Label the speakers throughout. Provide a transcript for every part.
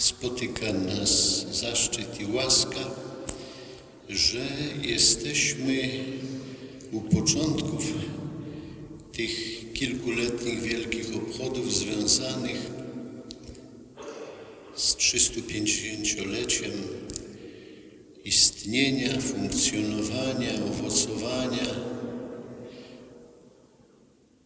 Speaker 1: spotyka nas zaszczyt i łaska, że jesteśmy u początków tych kilkuletnich wielkich obchodów związanych z 350-leciem istnienia, funkcjonowania, owocowania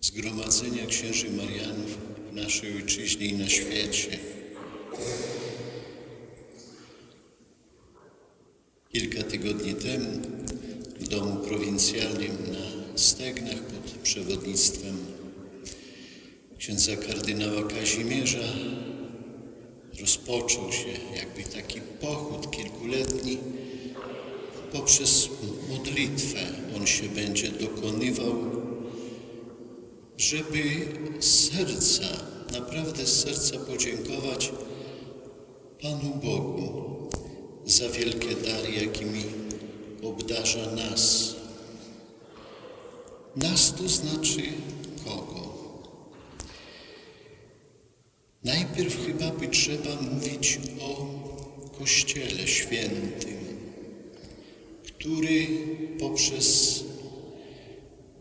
Speaker 1: Zgromadzenia Księży Marianów w naszej ojczyźnie i na świecie. Kilka tygodni temu w domu prowincjalnym na Stegnach pod przewodnictwem księdza kardynała Kazimierza rozpoczął się jakby taki pochód kilkuletni. Poprzez modlitwę on się będzie dokonywał, żeby z serca, naprawdę z serca podziękować Panu Bogu za wielkie dary, jakimi obdarza nas. Nas to znaczy kogo? Najpierw chyba by trzeba mówić o Kościele Świętym, który poprzez,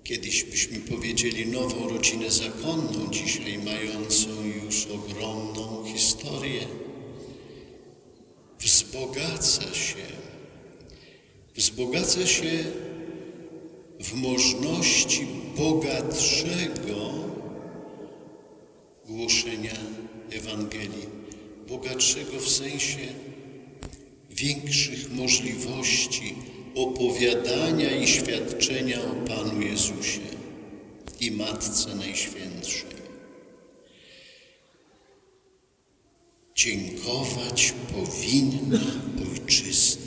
Speaker 1: kiedyś byśmy powiedzieli, nową rodzinę zakonną, dzisiaj mającą już ogromną historię, wzbogaca się, wzbogaca się w możności bogatszego głoszenia Ewangelii, bogatszego w sensie większych możliwości opowiadania i świadczenia o Panu Jezusie i Matce Najświętszej. Dziękować powinna Ojczyzna.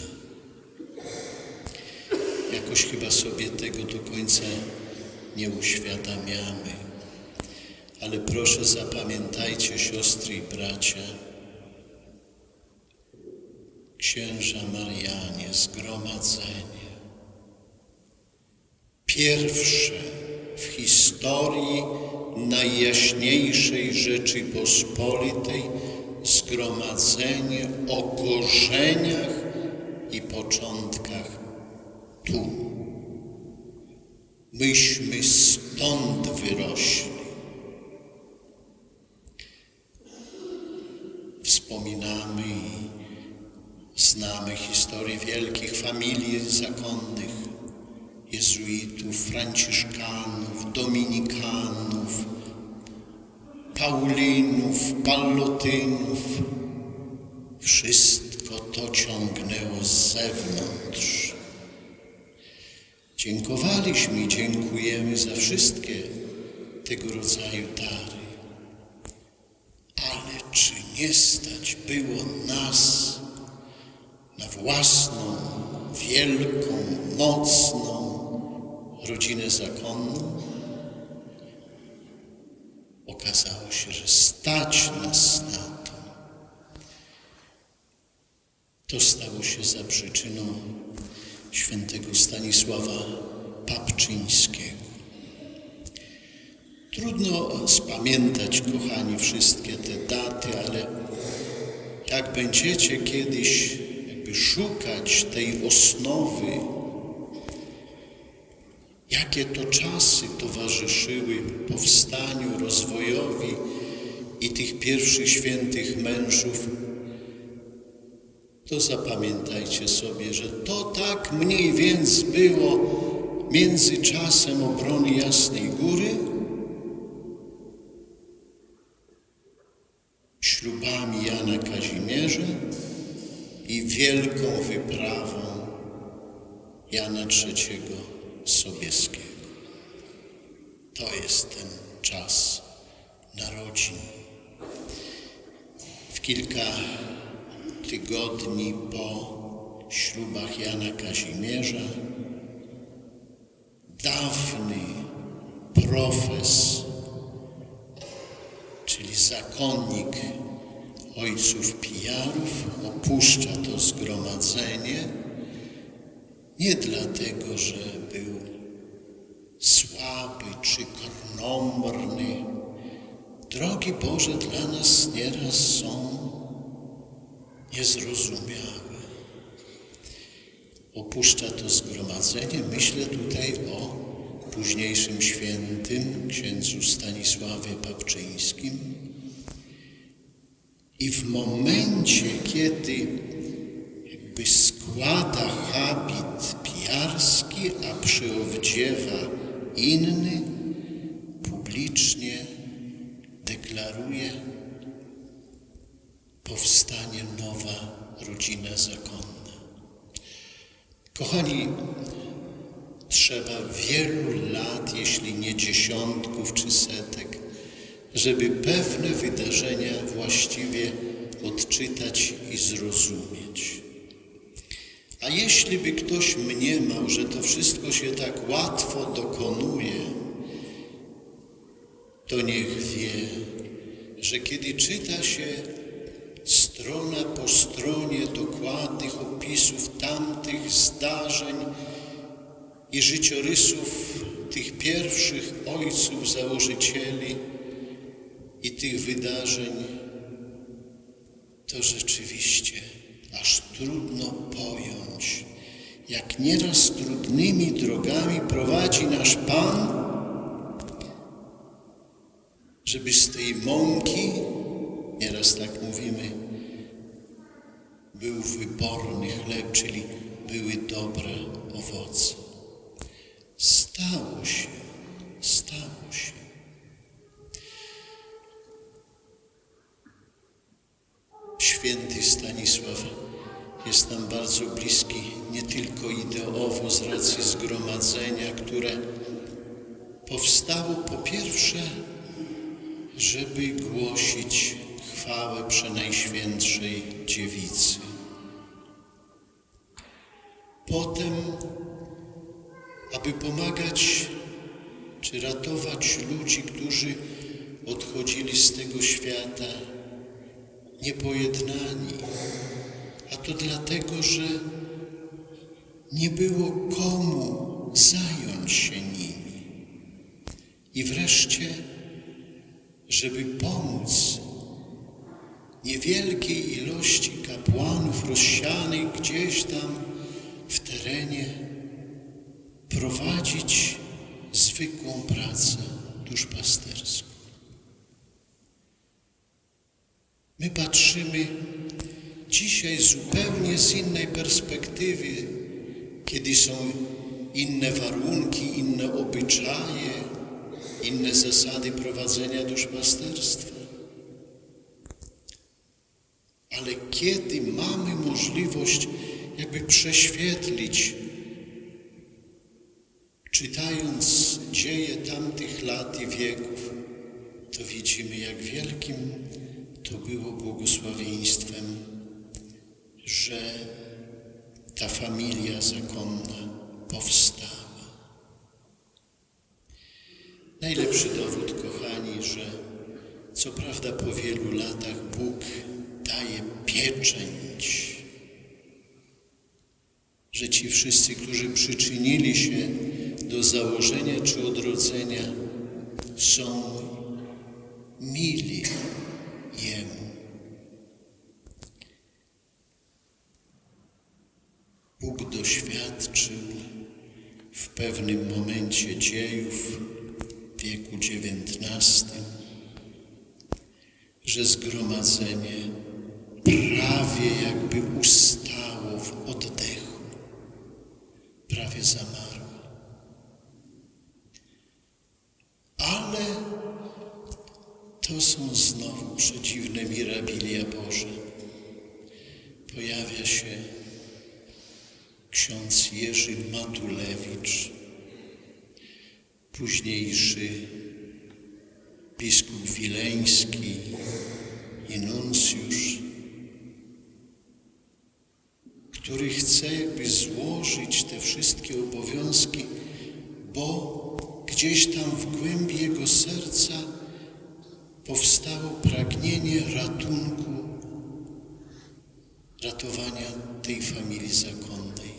Speaker 1: Jakoś chyba sobie tego do końca nie uświadamiamy. Ale proszę zapamiętajcie, siostry i bracia, księża Marianie, zgromadzenie. Pierwsze w historii najjaśniejszej Rzeczypospolitej zgromadzenie o korzeniach i początkach tu. Myśmy stąd wyrośli. Wspominamy i znamy historię wielkich familii zakonnych, jezuitów, franciszkanów, dominikanów, paulinów, pallotynów. Wszystko to ciągnęło z zewnątrz. Dziękowaliśmy i dziękujemy za wszystkie tego rodzaju dary. Ale czy nie stać było nas na własną, wielką, mocną rodzinę zakonną? Okazało się, że stać nas na to. To stało się za przyczyną świętego Stanisława Papczyńskiego. Trudno spamiętać, kochani, wszystkie te daty, ale jak będziecie kiedyś jakby szukać tej osnowy, jakie to czasy towarzyszyły powstaniu, rozwojowi i tych pierwszych świętych mężów, to zapamiętajcie sobie, że to tak mniej więcej było między czasem obrony Jasnej Góry, ślubami Jana Kazimierza i wielką wyprawą Jana III Sobieskiego. To jest ten czas narodzin. W kilka tygodni po ślubach Jana Kazimierza dawny profes, czyli zakonnik ojców pijarów, opuszcza to zgromadzenie nie dlatego, że był słaby czy krnąbrny. Drogi Boże, dla nas nieraz są niezrozumiałe. Opuszcza to zgromadzenie. Myślę tutaj o późniejszym świętym księdzu Stanisławie Papczyńskim. I w momencie, kiedy jakby składa habit pijarski, a przyowdziewa inny, publicznie deklaruje powstanie nowa rodzina zakonna. Kochani, trzeba wielu lat, jeśli nie dziesiątków czy setek, żeby pewne wydarzenia właściwie odczytać i zrozumieć. A jeśli by ktoś mniemał, że to wszystko się tak łatwo dokonuje, to niech wie, że kiedy czyta się strona po stronie dokładnych opisów tamtych zdarzeń i życiorysów tych pierwszych ojców, założycieli i tych wydarzeń, to rzeczywiście aż trudno pojąć, jak nieraz trudnymi drogami prowadzi nasz Pan, żeby z tej mąki, nieraz tak mówimy, był wyborny chleb, czyli były dobre owoce. Stało się, jest nam bardzo bliski nie tylko ideowo z racji zgromadzenia, które powstało po pierwsze, żeby głosić chwałę Przenajświętszej Dziewicy. Potem, aby pomagać czy ratować ludzi, którzy odchodzili z tego świata niepojednani, a to dlatego, że nie było komu zająć się nimi. I wreszcie, żeby pomóc niewielkiej ilości kapłanów rozsianych gdzieś tam w terenie, prowadzić zwykłą pracę duszpasterską. My patrzymy dzisiaj zupełnie z innej perspektywy, kiedy są inne warunki, inne obyczaje, inne zasady prowadzenia duszpasterstwa. Ale kiedy mamy możliwość jakby prześwietlić, czytając dzieje tamtych lat i wieków, to widzimy, jak wielkim to było błogosławieństwem, że ta familia zakonna powstała. Najlepszy dowód, kochani, że co prawda po wielu latach Bóg daje pieczęć, że ci wszyscy, którzy przyczynili się do założenia czy odrodzenia, są mili Jemu. Bóg doświadczył w pewnym momencie dziejów w wieku XIX, że zgromadzenie prawie jakby ustało w oddechu, prawie zamarło. Ale to są znowu przedziwne mirabilia Boże. Pojawia się ksiądz Jerzy Matulewicz, późniejszy biskup wileński i nuncjusz, który chce jakby złożyć te wszystkie obowiązki, bo gdzieś tam w głębi jego serca powstało pragnienie ratunku, ratowania tej familii zakonnej.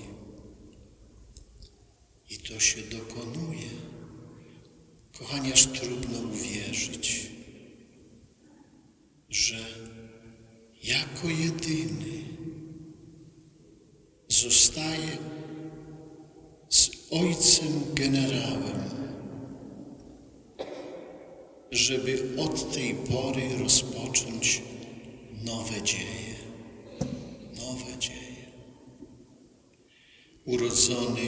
Speaker 1: I to się dokonuje. Aż trudno uwierzyć, że jako jedyny zostaje z ojcem generałem, żeby od tej pory rozpocząć nowe dzieje. Nowe dzieje. Urodzony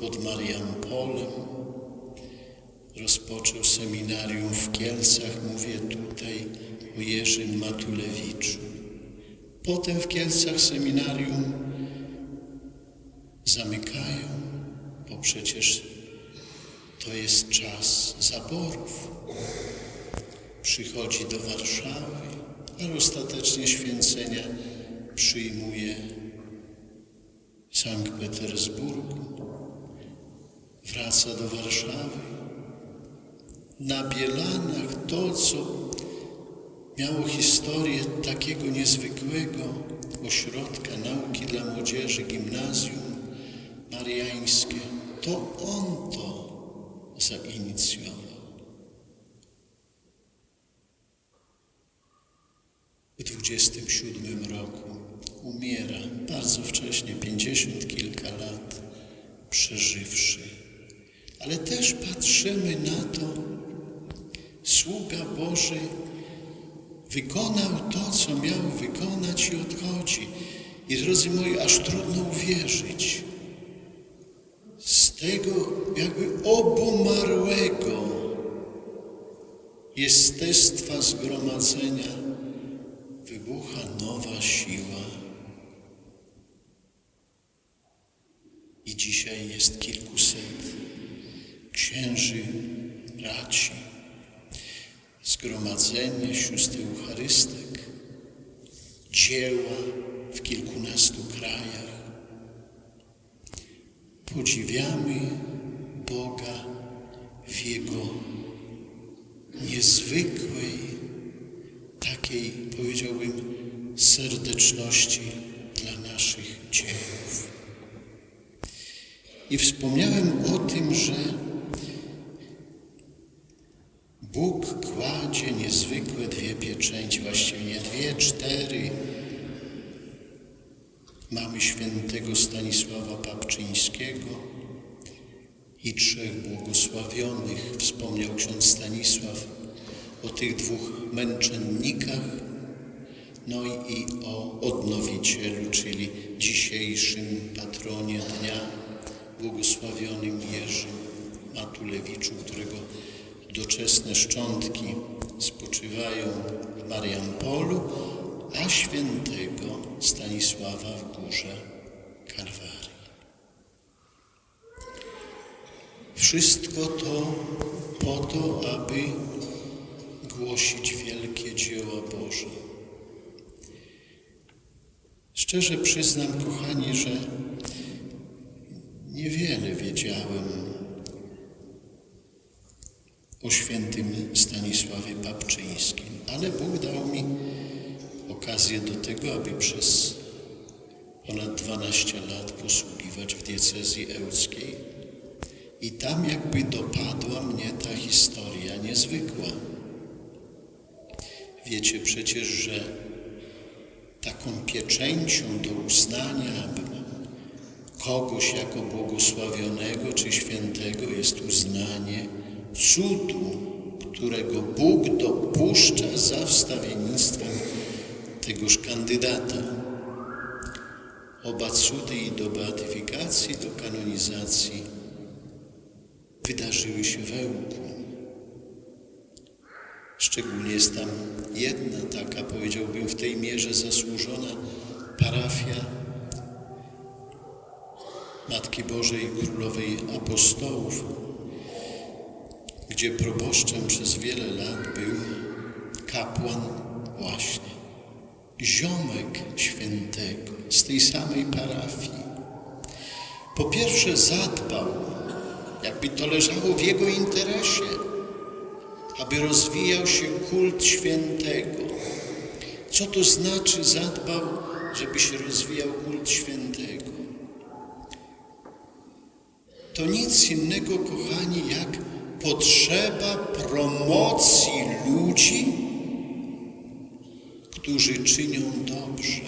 Speaker 1: pod Mariampolem, rozpoczął seminarium w Kielcach, mówię tutaj o Jerzym Matulewiczu. Potem w Kielcach seminarium zamykają, bo przecież to jest czas zaborów. Przychodzi do Warszawy, ale ostatecznie święcenia przyjmuje w Sankt Petersburgu. Wraca do Warszawy. Na Bielanach to, co miało historię takiego niezwykłego ośrodka nauki dla młodzieży, gimnazjum mariańskie, to on to zainicjował. W 27 roku umiera, bardzo wcześnie, 50 kilka lat przeżywszy. Ale też patrzymy na to, sługa Boży wykonał to, co miał wykonać i odchodzi. I drodzy moi, aż trudno uwierzyć. Z tego jakby obumarłego jestestwa zgromadzenia wybucha nowa siła. I dzisiaj jest kilkuset księży, braci, zgromadzenie sióstr Eucharystek, dzieła w kilkunastu krajach. Podziwiamy Boga w Jego niezwykłej, takiej, powiedziałbym, serdeczności dla naszych dziejów. I wspomniałem o tym, że i trzech błogosławionych. Wspomniał ksiądz Stanisław o tych dwóch męczennikach, no i o odnowicielu, czyli dzisiejszym patronie dnia, błogosławionym Jerzym Matulewiczu, którego doczesne szczątki spoczywają w Mariampolu, a świętego Stanisława w górze Kalwarii. Wszystko to po to, aby głosić wielkie dzieła Boże. Szczerze przyznam, kochani, że niewiele wiedziałem o świętym Stanisławie Papczyńskim, ale Bóg dał mi okazję do tego, aby przez ponad 12 lat posługiwać w diecezji ełckiej. I tam jakby dopadła mnie ta historia niezwykła. Wiecie przecież, że taką pieczęcią do uznania kogoś jako błogosławionego czy świętego jest uznanie cudu, którego Bóg dopuszcza za wstawiennictwem tegoż kandydata. Oba cudy i do beatyfikacji, do kanonizacji wydarzyły się Łku. Szczególnie jest tam jedna taka, powiedziałbym, w tej mierze zasłużona parafia Matki Bożej Królowej Apostołów, gdzie proboszczem przez wiele lat był kapłan właśnie, ziomek świętego z tej samej parafii. Po pierwsze zadbał, jakby to leżało w jego interesie, aby rozwijał się kult świętego. Co to znaczy zadbał, żeby się rozwijał kult świętego? To nic innego, kochani, jak potrzeba promocji ludzi, którzy czynią dobrze.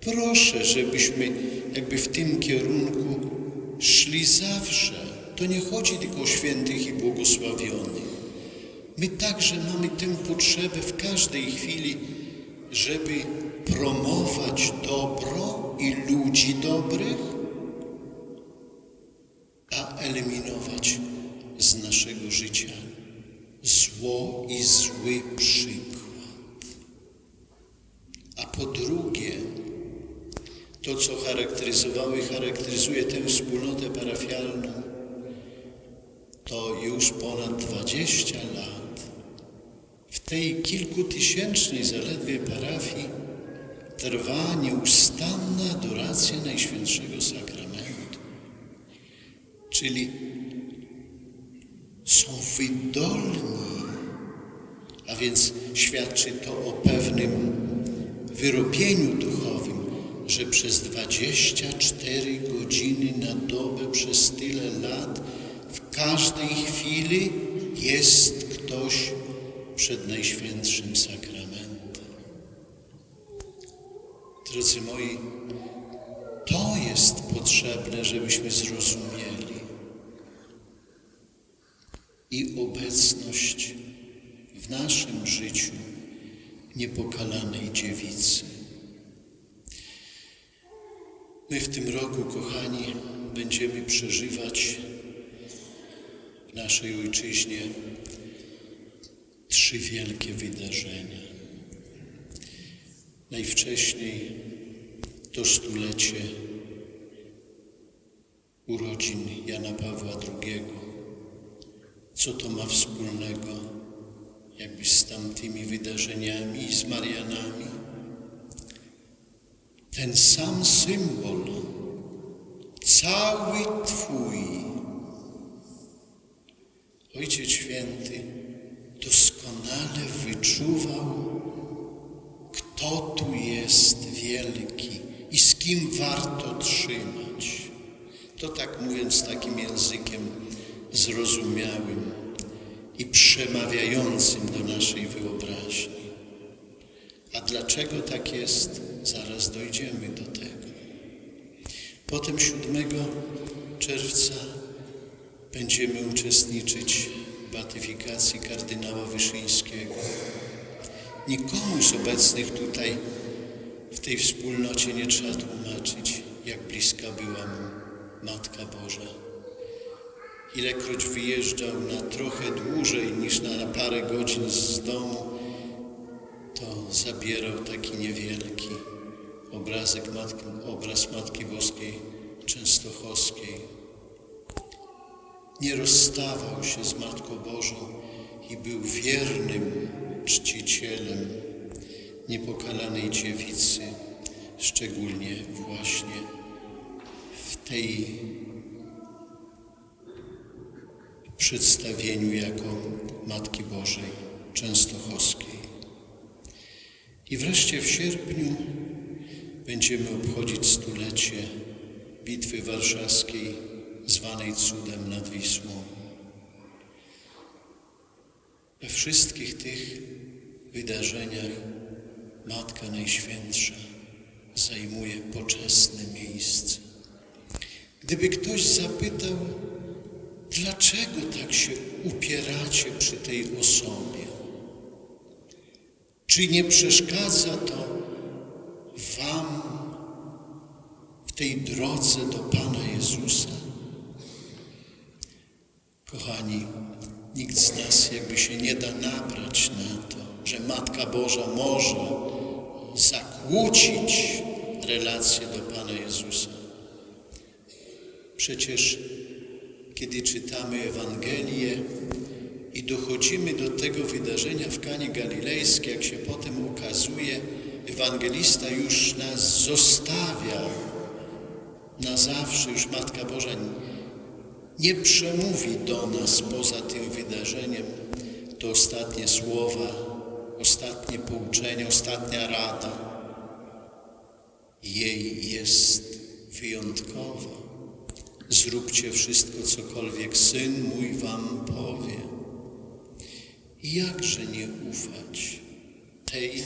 Speaker 1: Proszę, żebyśmy jakby w tym kierunku szli zawsze. To nie chodzi tylko o świętych i błogosławionych. My także mamy tę potrzebę w każdej chwili, żeby promować dobro i ludzi dobrych, a eliminować z naszego życia zło i zły przykład. A po drugie, to co charakteryzowało i charakteryzuje tę wspólnotę parafialną, to już ponad 20 lat. W tej kilkutysięcznej zaledwie parafii trwa nieustanna adoracja Najświętszego Sakramentu. Czyli są wydolni, a więc świadczy to o pewnym wyrobieniu duchowym, że przez 24 godziny na dobę przez tyle lat w każdej chwili jest ktoś przed Najświętszym Sakramentem. Drodzy moi, to jest potrzebne, żebyśmy zrozumieli. I obecność w naszym życiu niepokalanej dziewicy. My w tym roku, kochani, będziemy przeżywać w naszej ojczyźnie trzy wielkie wydarzenia. Najwcześniej to stulecie urodzin Jana Pawła II. Co to ma wspólnego jakby z tamtymi wydarzeniami i z Marianami? Ten sam symbol, cały Twój. Ojciec Święty doskonale wyczuwał, kto tu jest wielki i z kim warto trzymać. To tak mówiąc takim językiem zrozumiałym i przemawiającym do naszej wyobraźni. A dlaczego tak jest? Zaraz dojdziemy do tego. Potem 7 czerwca będziemy uczestniczyć w beatyfikacji kardynała Wyszyńskiego. Nikomu z obecnych tutaj w tej wspólnocie nie trzeba tłumaczyć, jak bliska była mu Matka Boża. Ilekroć wyjeżdżał na trochę dłużej niż na parę godzin z domu, to zabierał taki niewielki obrazek Matki, obraz Matki Boskiej Częstochowskiej. Nie rozstawał się z Matką Bożą i był wiernym czcicielem niepokalanej dziewicy, szczególnie właśnie w tej przedstawieniu jako Matki Bożej Częstochowskiej. I wreszcie w sierpniu będziemy obchodzić stulecie Bitwy Warszawskiej, zwanej cudem nad Wisłą. We wszystkich tych wydarzeniach Matka Najświętsza zajmuje poczesne miejsce. Gdyby ktoś zapytał, dlaczego tak się upieracie przy tej osobie, czy nie przeszkadza to Wam w tej drodze do Pana Jezusa? Kochani, nikt z nas jakby się nie da nabrać na to, że Matka Boża może zakłócić relacje do Pana Jezusa. Przecież kiedy czytamy Ewangelię dochodzimy do tego wydarzenia w Kanie Galilejskiej, jak się potem okazuje, ewangelista już nas zostawia na zawsze, już Matka Boża nie przemówi do nas poza tym wydarzeniem. To ostatnie słowa, ostatnie pouczenie, ostatnia rada. Jej jest wyjątkowa. Zróbcie wszystko, cokolwiek Syn mój wam powie. Jakże nie ufać tej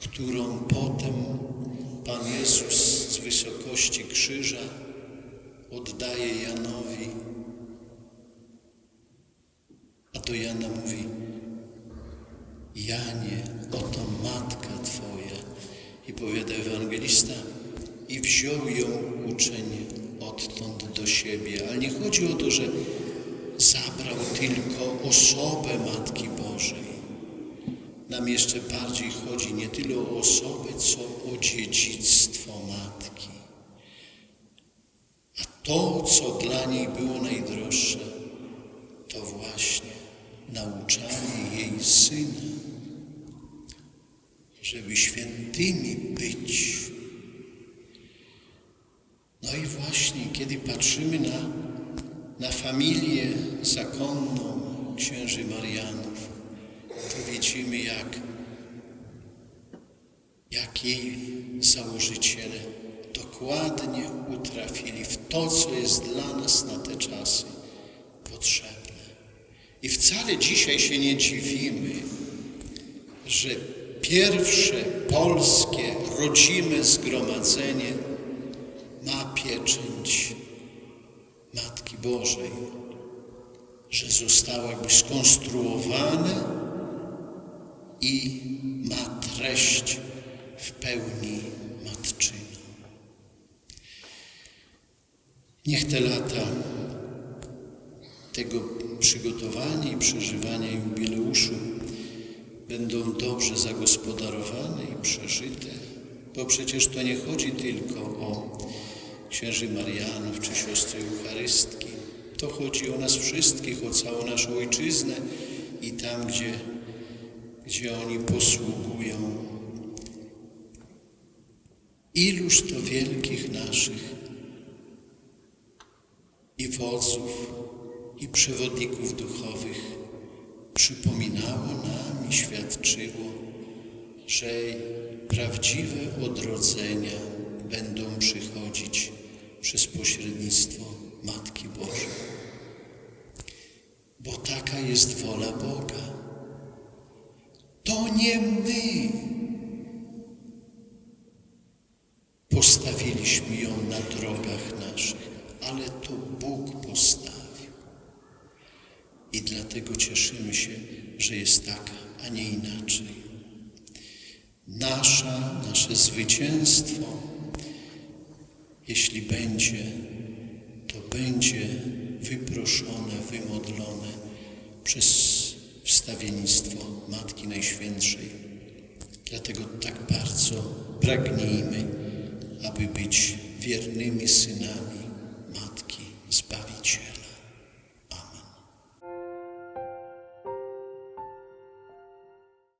Speaker 1: którą potem Pan Jezus z wysokości krzyża oddaje Janowi, a do Jana mówi: Janie, oto matka Twoja. I powiada ewangelista, i wziął ją uczeń odtąd do siebie. Ale nie chodzi o to, że zabrał tylko osobę Matki Bożej. Nam jeszcze bardziej chodzi nie tyle o osobę, co o dziedzictwo Matki. A to, co dla niej było najdroższe, to właśnie nauczanie jej syna, żeby świętymi być. No i właśnie, kiedy patrzymy na, na familię zakonną księży Marianów, to widzimy, jak, jak jej założyciele dokładnie utrafili w to, co jest dla nas na te czasy potrzebne. I wcale dzisiaj się nie dziwimy, że pierwsze polskie rodzime zgromadzenie ma pieczęć Matki Bożej, że zostało jakby i ma treść w pełni matczyną. Niech te lata tego przygotowania i przeżywania jubileuszu będą dobrze zagospodarowane i przeżyte, bo przecież to nie chodzi tylko o księży Marianów czy siostry Eucharystki. To chodzi o nas wszystkich, o całą naszą ojczyznę i tam, gdzie, gdzie oni posługują. Iluż to wielkich naszych i wodzów, i przewodników duchowych przypominało nam i świadczyło, że prawdziwe odrodzenia będą przychodzić przez pośrednictwo Matki Bożej. Bo taka jest wola Boga. To nie my postawiliśmy ją na drogach naszych, ale to Bóg postawił. I dlatego cieszymy się, że jest tak, a nie inaczej. Nasza, nasze zwycięstwo, jeśli będzie, to będzie wyproszone, wymodlone przez wstawiennictwo Matki Najświętszej. Dlatego tak bardzo pragnijmy, aby być wiernymi synami Matki Zbawiciela.